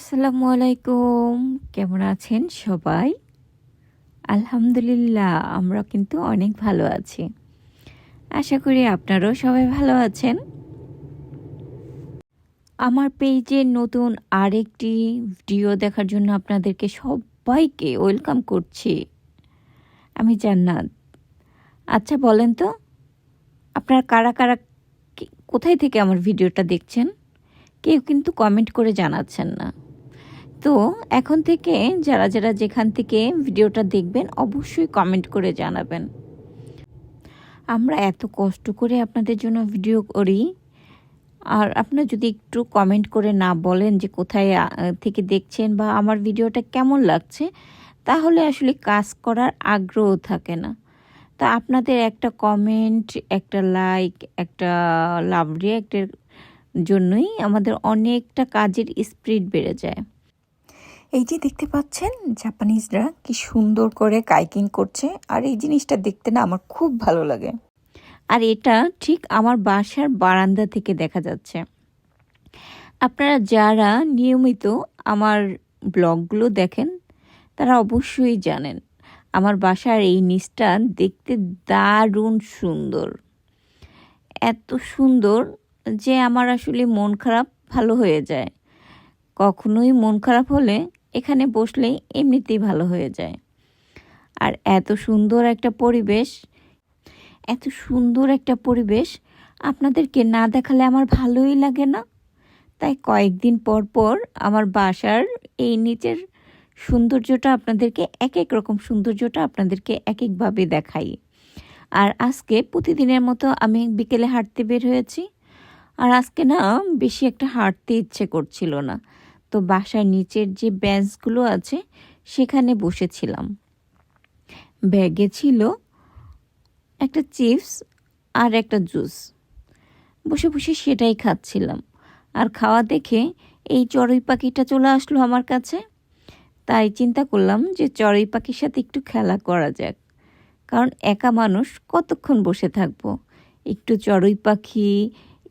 আসসালামু আলাইকুম কেমন আছেন সবাই? আলহামদুলিল্লাহ আমরা কিন্তু অনেক ভালো আছি। আশা করি আপনারাও সবাই ভালো আছেন। আমার পেজে নতুন আরেকটি ভিডিও দেখার জন্য আপনাদেরকে সবাইকে ওয়েলকাম করছি। আমি জান্নাত। আচ্ছা বলেন তো, আপনারা কারা কারা কোথায় থেকে আমার ভিডিওটা দেখছেন? কেউ কিন্তু কমেন্ট করে জানাচ্ছেন না। তো এখন থেকে যারা যারা যেখান থেকে ভিডিওটা দেখবেন, অবশ্যই কমেন্ট করে জানাবেন। আমরা এত কষ্ট করে আপনাদের জন্য ভিডিও করি। আর আপনারা যদি একটু কমেন্ট করে না বলেন যে কোথায় থেকে দেখছেন বা আমার ভিডিওটা কেমন লাগছে, তাহলে আসলে কাজ করার আগ্রহ থাকে না। তা আপনাদের একটা কমেন্ট একটা লাইক একটা লাভ রিয়াক্টের জন্যই আমাদের অনেকটা কাজের স্পিড বেড়ে যায়। এই যে দেখতে পাচ্ছেন, জাপানিজরা কি সুন্দর করে কাইকিং করছে, আর এই জিনিসটা দেখতে না আমার খুব ভালো লাগে। আর এটা ঠিক আমার বাসার বারান্দা থেকে দেখা যাচ্ছে। আপনারা যারা নিয়মিত আমার ব্লগগুলো দেখেন, তারা অবশ্যই জানেন, আমার বাসার এই নিচটা দেখতে দারুণ সুন্দর। এত সুন্দর যে আমার আসলে মন খারাপ ভালো হয়ে যায়। কখনোই মন খারাপ হলে এখানে বসলেই এমনিতেই ভালো হয়ে যায়। আর এত সুন্দর একটা পরিবেশ, এত সুন্দর একটা পরিবেশ আপনাদেরকে না দেখালে আমার ভালোই লাগে না? তাই কয়েকদিন পর পর আমার বাসার এই নিচের সৌন্দর্যটা আপনাদেরকে এক এক রকম সৌন্দর্যটা আপনাদেরকে এক একভাবে দেখাই। আর আজকে প্রতিদিনের মতো আমি বিকেলে হাঁটতে বের হয়েছি। আর আজকে না বেশি একটা হাঁটতে ইচ্ছে করছিল না। তো বাসার নিচের যে বেঞ্চগুলো আছে, সেখানে বসেছিলাম। ব্যাগে ছিল একটা চিপস আর একটা জুস। বসে বসে সেটাই খাচ্ছিলাম। আর খাওয়া দেখে এই চড়ুই পাখিটা চলে আসলো আমার কাছে। তাই চিন্তা করলাম যে চড়ুই পাখির সাথে একটু খেলা করা যাক। কারণ একা মানুষ কতক্ষণ বসে থাকব? একটু চড়ুই পাখি,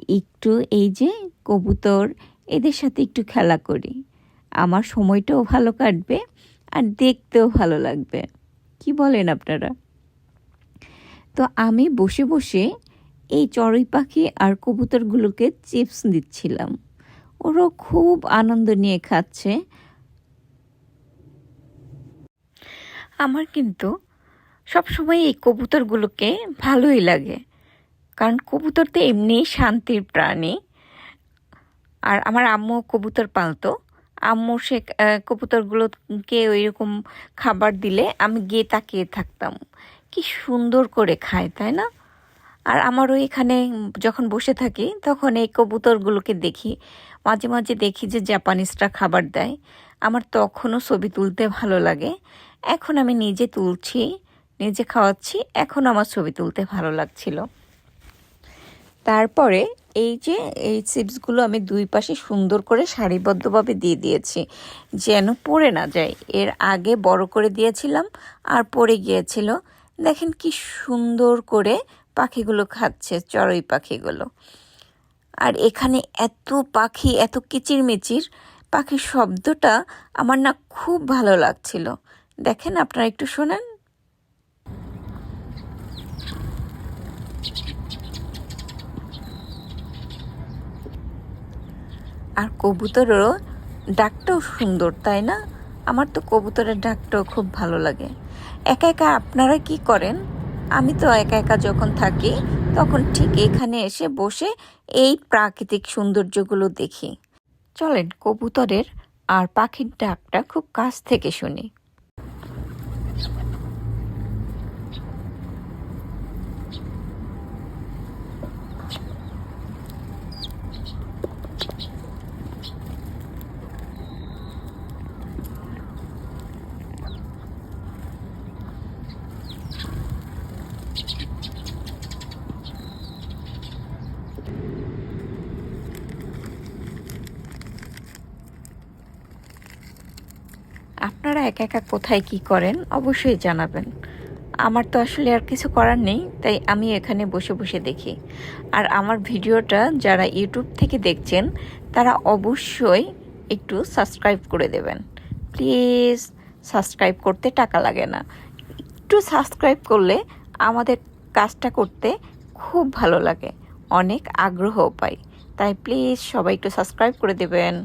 একটু এই যে কবুতর এদের সাথে একটু খেলা করি। আমার সময়টাও ভালো কাটবে আর দেখতেও ভালো লাগবে। কি বলেন আপনারা? তো আমি বসে বসে এই চড়ুই পাখি আর কবুতরগুলোকে চিপস দিচ্ছিলাম। ওরাও খুব আনন্দ নিয়ে খাচ্ছে। আমার কিন্তু সবসময় এই কবুতরগুলোকে ভালোই লাগে। কারণ কবুতর তো এমনিই শান্তির প্রাণী। আর আমার আম্মু কবুতর পালতো। আম্মু সে কবুতরগুলোকে ওইরকম খাবার দিলে আমি গিয়ে তাকিয়ে থাকতাম। কি সুন্দর করে খায়, তাই না? আর আমারও এখানে যখন বসে থাকি, তখন এই কবুতরগুলোকে দেখি। মাঝে মাঝে দেখি যে জাপানিজরা খাবার দেয়। আমার তখনও ছবি তুলতে ভালো লাগে। এখন আমি নিজে তুলছি, নিজে খাওয়াচ্ছি, এখন আমার ছবি তুলতে ভালো লাগছিল। তারপরে এই যে, এই চিপসগুলো আমি দুই পাশে সুন্দর করে সারিবদ্ধভাবে দিয়ে দিয়েছি, যেন পড়ে না যায়। এর আগে বড় করে দিয়েছিলাম, আর পড়ে গিয়েছিল। দেখেন কি সুন্দর করে পাখিগুলো খাচ্ছে, চড়ুই পাখিগুলো। আর এখানে এত পাখি, এত কিচিরমিচির, পাখির শব্দটা আমার না খুব ভালো লাগছিল। দেখেন, আপনারা একটু শোনেন। আর কবুতরেরও ডাকটাও সুন্দর, তাই না? আমার তো কবুতরের ডাকটাও খুব ভালো লাগে। একা একা আপনারা কি করেন? আমি তো একা একা যখন থাকি, তখন ঠিক এখানে এসে বসে এই প্রাকৃতিক সৌন্দর্যগুলো দেখি। চলেন, কবুতরের আর পাখির ডাকটা খুব কাছ থেকে শুনি। আপনারা একা একা কোথায় কি করেন, অবশ্যই জানাবেন। আমার তো আসলে আর কিছু করার নেই, তাই আমি এখানে বসে বসে দেখি। আর আমার ভিডিওটা যারা ইউটিউব থেকে দেখছেন, তারা অবশ্যই একটু সাবস্ক্রাইব করে দেবেন। প্লিজ, সাবস্ক্রাইব করতে টাকা লাগে না। একটু সাবস্ক্রাইব করলে আমাদের কাজটা করতে খুব ভালো লাগে, অনেক আগ্রহ পাই। তাই প্লিজ সবাই একটু সাবস্ক্রাইব করে দেবেন।